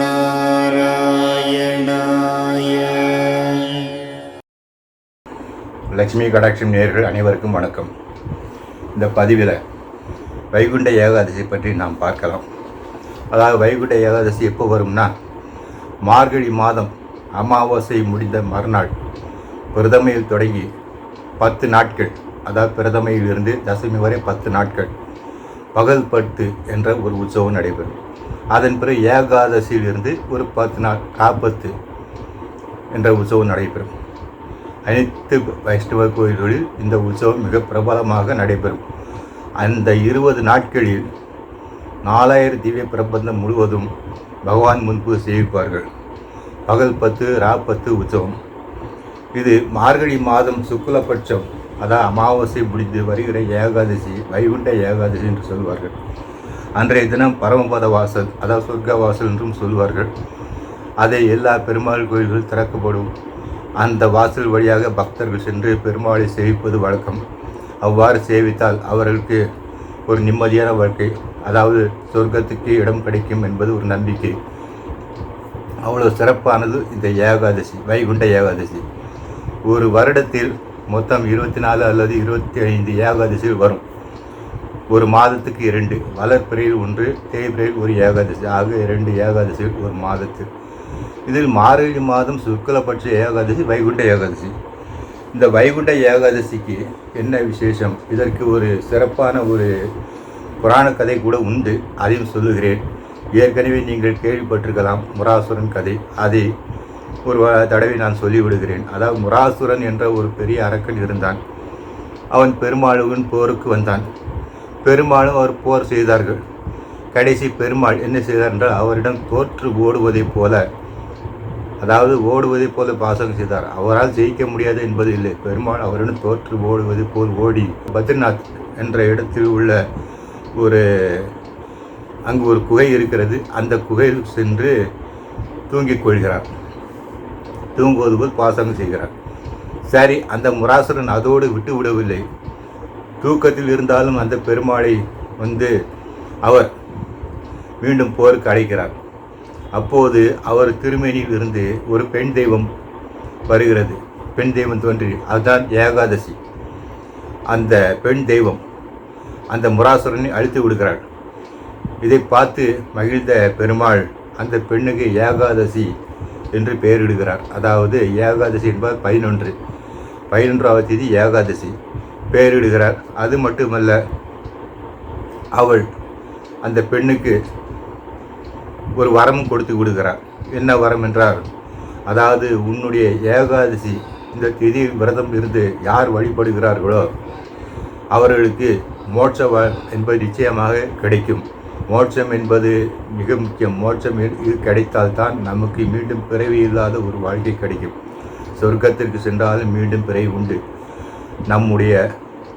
நாராயணாய லட்சுமி கடாட்சம் நேர்கள் அனைவருக்கும் வணக்கம். இந்த பதிவில் வைகுண்ட ஏகாதசி பற்றி நாம் பார்க்கலாம். அதாவது வைகுண்ட ஏகாதசி எப்போ வரும்னா மார்கழி மாதம் அமாவாசை முடிந்த மறுநாள் பிரதமையில் தொடங்கி பத்து நாட்கள் அதாவது பிரதமையிலிருந்து தசமி வரை பத்து நாட்கள். பகல் பட்டு என்ற ஒரு உற்சவம் நடைபெறும். அதன் பிறகு ஏகாதசியிலிருந்து ஒரு பத்து நாள் காப்பத்து என்ற உற்சவம் நடைபெறும். அனைத்து வைஷ்ணவ கோயில்களில் இந்த உற்சவம் மிக பிரபலமாக நடைபெறும். அந்த இருபது நாட்களில் நாலாயிரம் திவ்ய பிரபந்தம் முழுவதும் பகவான் முன்பு செய்விப்பார்கள் பகல் பத்து ராப்பத்து உற்சவம். இது மார்கழி மாதம் சுக்லபட்சம் அதான் அமாவாசை முடிந்து வருகிற ஏகாதசி வைகுண்ட ஏகாதசி என்று சொல்வார்கள். அன்றைய தினம் பரமபத வாசல் அதாவது சொர்க்க வாசல் என்றும் சொல்வார்கள். அதை எல்லா பெருமாள் கோயில்கள் திறக்கப்படும். அந்த வாசல் வழியாக பக்தர்கள் சென்று பெருமாளை சேவிப்பது வழக்கம். அவ்வாறு சேவித்தால் அவர்களுக்கு ஒரு நிம்மதியான வாழ்க்கை அதாவது சொர்க்கத்துக்கு இடம் கிடைக்கும் என்பது ஒரு நம்பிக்கை. அவ்வளோ சிறப்பானது இந்த ஏகாதசி வைகுண்ட ஏகாதசி. ஒரு வருடத்தில் மொத்தம் இருபத்தி நாலு அல்லது இருபத்தி ஐந்து ஏகாதசியில் வரும். ஒரு மாதத்துக்கு இரண்டு. வளர்ப்பிறையில் ஒன்று தேய்பிறையில் ஒரு ஏகாதசி. ஆக இரண்டு ஏகாதசியில் ஒரு மாதத்தில் இதில் மார்கழி மாதம் சுக்லபட்ச ஏகாதசி வைகுண்ட ஏகாதசி. இந்த வைகுண்ட ஏகாதசிக்கு என்ன விசேஷம்? இதற்கு ஒரு சிறப்பான ஒரு புராண கதை கூட உண்டு. அதையும் சொல்லுகிறேன். ஏற்கனவே நீங்கள் கேள்விப்பட்டிருக்கலாம். முராசுரன் கதை. அதை ஒரு தடவை நான் சொல்லிவிடுகிறேன். அதாவது முராசுரன் என்ற ஒரு பெரிய அரக்கன் இருந்தான். அவன் பெருமாளுடன் போருக்கு வந்தான். பெருமாளும் அவர் போர் செய்தார்கள். கடைசி பெருமாள் என்ன செய்தார் என்றால் அவரிடம் தோற்று ஓடுவதைப் போல அதாவது ஓடுவதைப் போல பாசகம் செய்தார். அவரால் ஜெயிக்க முடியாது என்பது இல்லை. பெருமாள் அவரிடம் தோற்று ஓடுவது போல் ஓடி பத்ரிநாத் என்ற இடத்தில் உள்ள ஒரு அங்கு ஒரு குகை இருக்கிறது. அந்த குகையில் சென்று தூங்கிக் கொள்கிறார் தூங்குவது போல் பாசனம் செய்கிறார். சரி அந்த முராசுரன் அதோடு விட்டு விடவில்லை. தூக்கத்தில் இருந்தாலும் அந்த பெருமாளை வந்து அவர் மீண்டும் போருக்கு அழைக்கிறார். அப்போது அவர் திருமேனியில் இருந்து ஒரு பெண் தெய்வம் வருகிறது. பெண் தெய்வம் தோன்றி அதுதான் ஏகாதசி. அந்த பெண் தெய்வம் அந்த முராசுரனை அழித்து விடுகிறாள். இதை பார்த்து மகிழ்ந்த பெருமாள் அந்த பெண்ணுக்கு ஏகாதசி என்று பெயரிடுகிறார். அதாவது ஏகாதசி என்பது பதினொன்று. பதினொன்றாவது தேதி ஏகாதசி. பெயரிடுகிறார். அது மட்டுமல்ல அவள் அந்த பெண்ணுக்கு ஒரு வரம் கொடுத்து விடுகிறார். என்ன வரம் என்றால் அதாவது உன்னுடைய ஏகாதசி இந்த திதி விரதம் இருந்து யார் வழிபடுகிறார்களோ அவர்களுக்கு மோட்ச என்பது நிச்சயமாக கிடைக்கும். மோட்சம் என்பது மிக முக்கியம். மோட்சம் இது கிடைத்தால்தான் நமக்கு மீண்டும் பிறவி இல்லாத ஒரு வாழ்க்கை கிடைக்கும். சொர்க்கத்திற்கு சென்றாலும் மீண்டும் பிறவி உண்டு. நம்முடைய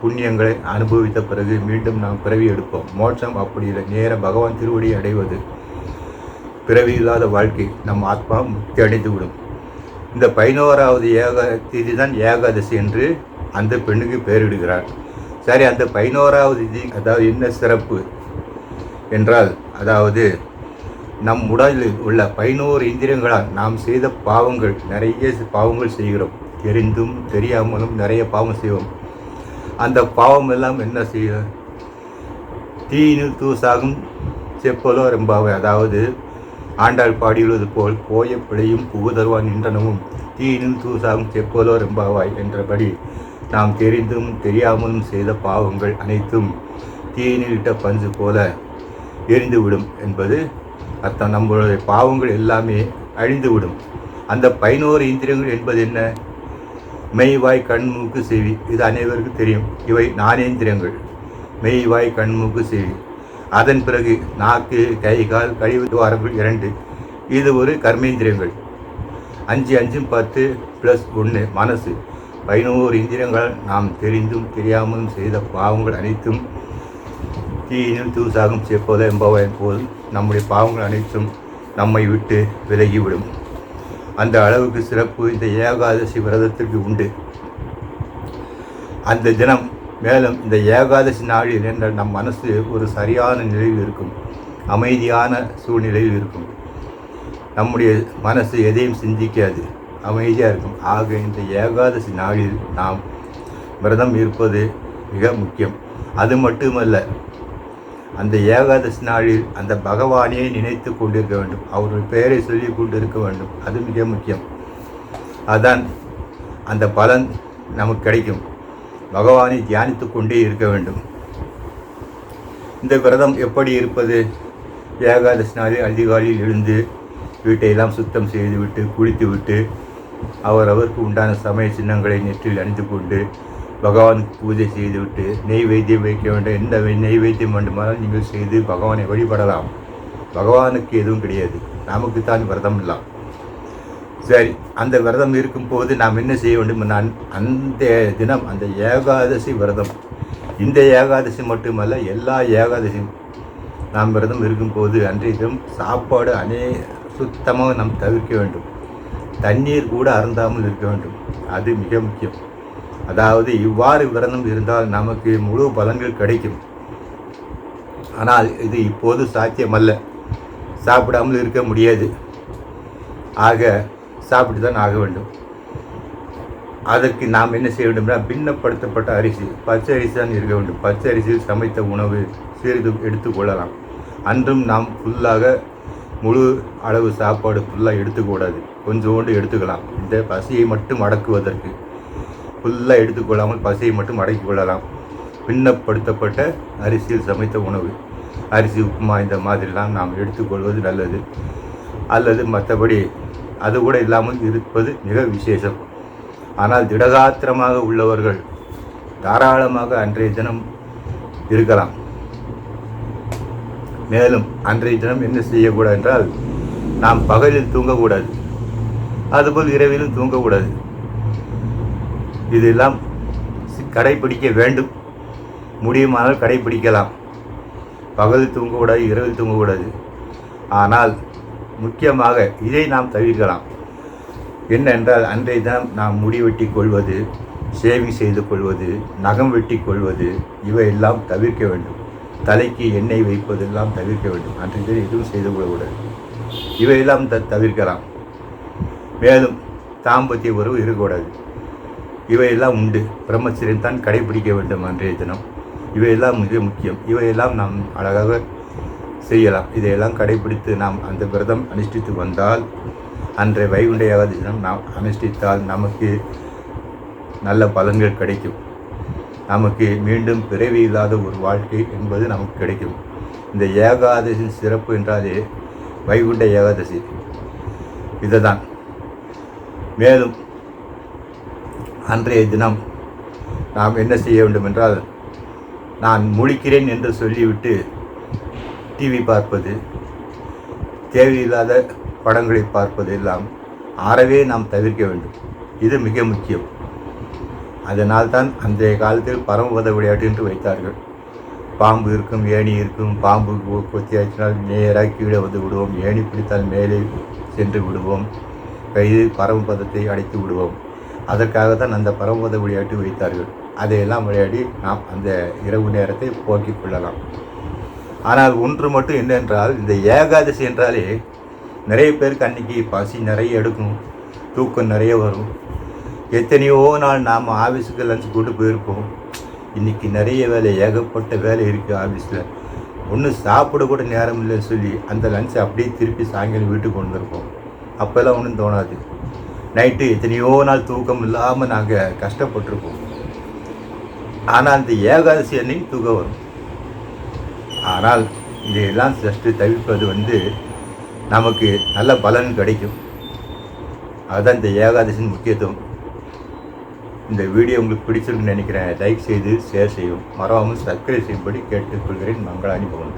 புண்ணியங்களை அனுபவித்த பிறகு மீண்டும் நாம் பிறவி எடுப்போம். மோட்சம் அப்படி இல்லை. நேர பகவான் திருவடியை அடைவது பிறவி இல்லாத வாழ்க்கை நம் ஆத்மா முக்தி அடைந்துவிடும். இந்த பதினோராவது ஏக தேதி தான் ஏகாதசி என்று அந்த பெண்ணுக்கு பெயரிடுகிறார். சரி அந்த பதினோராவது தேதி அதாவது என்ன சிறப்பு? என்றால் அதாவது நம் உடலில் உள்ள பதினோரு இந்திரியங்களால் நாம் செய்த பாவங்கள் நிறைய பாவங்கள் செய்கிறோம். தெரிந்தும் தெரியாமலும் நிறைய பாவம் செய்வோம். அந்த பாவம் எல்லாம் என்ன செய்ய? தீனு தூசாகும் செப்பலோ ரெம்பாவை அதாவது ஆண்டாள் பாடியுள்ளது போல் போய பிழையும் புகுதருவான் நின்றனவும் தீனும் தூசாகும் செப்பலோ ரெம்பாவாய் என்றபடி நாம் தெரிந்தும் தெரியாமலும் செய்த பாவங்கள் அனைத்தும் தீனிலிட்ட இட்ட பஞ்சு போல எரிந்துவிடும் என்பது அர்த்தம். நம்மளுடைய பாவங்கள் எல்லாமே அழிந்துவிடும். அந்த பதினோரு இந்திரியங்கள் என்பது என்ன? மெய் வாய் கண் மூக்கு செவி. இது அனைவருக்கும் தெரியும். இவை நானேந்திரியங்கள் மெய் வாய் கண் மூக்கு செவி. அதன் பிறகு நாக்கு கை கால் கழிவு துவாரங்கள் இரண்டு. இது ஒரு கர்மேந்திரியங்கள். அஞ்சு அஞ்சும் பத்து ப்ளஸ் ஒன்று மனசு. பதினோரு இந்திரியங்கள் நாம் தெரிந்தும் தெரியாமலும் செய்த பாவங்கள் அனைத்தும் தீயினும் தூசாகும் சேர்ப்பது என்பவன் போல் நம்முடைய பாவங்கள் அனைத்தும் நம்மை விட்டு விலகிவிடும். அந்த அளவுக்கு சிறப்பு இந்த ஏகாதசி விரதத்திற்கு உண்டு. அந்த தினம் மேலும் இந்த ஏகாதசி நாளில் என்றால் நம் மனசு ஒரு சரியான நிலையில் இருக்கும். அமைதியான சூழ்நிலையில் இருக்கும். நம்முடைய மனசு எதையும் சிந்திக்காது. அமைதியாக இருக்கும். ஆக இந்த ஏகாதசி நாளில் நாம் விரதம் இருப்பது மிக முக்கியம். அது மட்டுமல்ல அந்த ஏகாதசி நாளில் அந்த பகவானையே நினைத்து கொண்டிருக்க வேண்டும். அவருடைய பெயரை சொல்லி கொண்டிருக்க வேண்டும். அது மிக முக்கியம். அதான் அந்த பலன் நமக்கு கிடைக்கும். பகவானை தியானித்து கொண்டே இருக்க வேண்டும். இந்த விரதம் எப்படி இருப்பது? ஏகாதசி நாளில் அதிகாலையில் எழுந்து வீட்டையெல்லாம் சுத்தம் செய்துவிட்டு குளித்துவிட்டு அவரவருக்கு உண்டான சமய சின்னங்களை நெற்றில் அணிந்து கொண்டு பகவானுக்கு பூஜை செய்துவிட்டு நெய்வேத்தியம் வைக்க வேண்டும். எந்த நெய் நெய்வேத்தியம் வேண்டுமானால் நீங்கள் செய்து பகவானை வழிபடலாம். பகவானுக்கு எதுவும் கிடையாது. நமக்கு தான் விரதம் இல்லாம் சரி அந்த விரதம் இருக்கும்போது நாம் என்ன செய்ய வேண்டும்? நான் அந்த தினம் அந்த ஏகாதசி விரதம். இந்த ஏகாதசி மட்டுமல்ல எல்லா ஏகாதசியும் நாம் விரதம் இருக்கும்போது அன்றைய தினம் சாப்பாடு அநே சுத்தமாக நாம் தவிர்க்க வேண்டும். தண்ணீர் கூட அருந்தாமல் இருக்க வேண்டும். அது மிக முக்கியம். அதாவது இவ்வாறு விரதம் இருந்தால் நமக்கு முழு பலன்கள் கிடைக்கும். ஆனால் இது இப்போது சாத்தியமல்ல. சாப்பிடாமல் இருக்க முடியாது. ஆக சாப்பிட்டு தான் ஆக வேண்டும். அதற்கு நாம் என்ன செய்ய வேண்டும்னா பின்னப்படுத்தப்பட்ட அரிசி பச்சை அரிசி தான் இருக்க வேண்டும். பச்சை அரிசியில் சமைத்த உணவு சிறிது எடுத்துக்கொள்ளலாம் அன்றும் நாம் ஃபுல்லாக முழு அளவு சாப்பாடு ஃபுல்லாக எடுத்துக்கூடாது கொஞ்சோண்டு எடுத்துக்கலாம். இந்த பசியை மட்டும் அடக்குவதற்கு. ஃபுல்லாக எடுத்துக்கொள்ளாமல் பசியை மட்டும் அடக்கிக் கொள்ளலாம். பின்னப்படுத்தப்பட்ட அரிசியில் சமைத்த உணவு. அரிசி உப்புமா இந்த மாதிரிலாம் நாம் எடுத்துக்கொள்வது நல்லது. அல்லது மற்றபடி அது கூட இல்லாமல் இருப்பது மிக விசேஷம். ஆனால் திடகாத்திரமாக உள்ளவர்கள் தாராளமாக அன்றைய தினம் இருக்கலாம். மேலும் அன்றைய தினம் என்ன செய்யக்கூடாது என்றால் நாம் பகலில் தூங்கக்கூடாது. அதுபோல் இரவிலும் தூங்கக்கூடாது. இதெல்லாம் கடைபிடிக்க வேண்டும். முடியுமானால் கடைபிடிக்கலாம். பகல் தூங்கக்கூடாது இரவில் தூங்கக்கூடாது. ஆனால் முக்கியமாக இதை நாம் தவிர்க்கலாம். என்னென்றால் அன்றைய தினம் நாம் முடி வெட்டி கொள்வது ஷேவிங் செய்து கொள்வது நகம் வெட்டி கொள்வது இவையெல்லாம் தவிர்க்க வேண்டும். தலைக்கு எண்ணெய் வைப்பதெல்லாம் தவிர்க்க வேண்டும். அன்றைய தினம் எதுவும் செய்து கொள்ளக்கூடாது. இவையெல்லாம் த தவிர்க்கலாம். மேலும் தாம்பத்திய உறவு இருக்கக்கூடாது. இவையெல்லாம் உண்டு. பிரம்மச்சரியம் தான் கடைபிடிக்க வேண்டும் அன்றைய தினம். இவையெல்லாம் மிக முக்கியம். இவையெல்லாம் நாம் அழகாக செய்யலாம். இதையெல்லாம் கடைபிடித்து நாம் அந்த விரதம் அனுஷ்டித்து வந்தால் அன்றைய வைகுண்ட ஏகாதசி தினம் நாம் அனுஷ்டித்தால் நமக்கு நல்ல பலன்கள் கிடைக்கும். நமக்கு மீண்டும் பிறவி இல்லாத ஒரு வாழ்க்கை என்பது நமக்கு கிடைக்கும். இந்த ஏகாதசி சிறப்பு என்றாலே வைகுண்ட ஏகாதசி. இதுதான். மேலும் அன்றைய தினம் நாம் என்ன செய்ய வேண்டும் என்றால் நான் முழிக்கிறேன் என்று சொல்லிவிட்டு டிவி பார்ப்பது தேவையில்லாத படங்களை பார்ப்பது எல்லாம் அறவே நாம் தவிர்க்க வேண்டும். இது மிக முக்கியம். அதனால் தான் அன்றைய காலத்தில் பரமபத விளையாட்டு என்று வைத்தார்கள். பாம்பு இருக்கும் ஏணி இருக்கும் பாம்பு கொத்தி ஆச்சினால் நேராக கீழே வந்து விடுவோம். ஏணி பிடித்தால் மேலே சென்று விடுவோம். கையில் பரமபதத்தை அடைத்து விடுவோம். அதற்காக தான் அந்த பரமபத விளையாட்டு வைத்தார்கள் அதையெல்லாம் விளையாடி நாம் அந்த இரவு நேரத்தை போக்கிக் கொள்ளலாம். ஆனால் ஒன்று மட்டும் என்னென்றால் இந்த ஏகாதசி என்றாலே நிறைய பேருக்கு அன்னைக்கு பசி நிறைய எடுக்கும் தூக்கம் நிறைய வரும். எத்தனையோ நாள் நாம் ஆஃபீஸுக்கு லஞ்ச் கூட்டு போயிருப்போம். இன்னைக்கு நிறைய வேலை ஏகப்பட்ட வேலை இருக்குது ஆஃபீஸில் ஒன்றும் சாப்பிட கூட நேரம் இல்லைன்னு சொல்லி அந்த லஞ்சை அப்படியே திருப்பி சாயங்காலம் வீட்டுக்கு கொண்டு வந்திருப்போம். அப்போல்லாம் ஒன்றும் தோணாது. நைட்டு எத்தனையோ நாள் தூக்கம் இல்லாமல் நாங்கள் கஷ்டப்பட்டிருப்போம். ஆனால் அந்த ஏகாதசி அன்னைக்கு தூக்கம் வரும். ஆனால் இதையெல்லாம் சற்று தவிர்ப்பது வந்து நமக்கு நல்ல பலன் கிடைக்கும். அதுதான் இந்த ஏகாதசியின் முக்கியத்துவம். இந்த வீடியோ உங்களுக்கு பிடிச்சிருக்குன்னு நினைக்கிறேன். லைக் செய்து ஷேர் செய்யும் மறவாமல் சப்ஸ்கிரைப் செய்யும்படி கேட்டுக்கொள்கிறேன். மங்களாணி பவன்.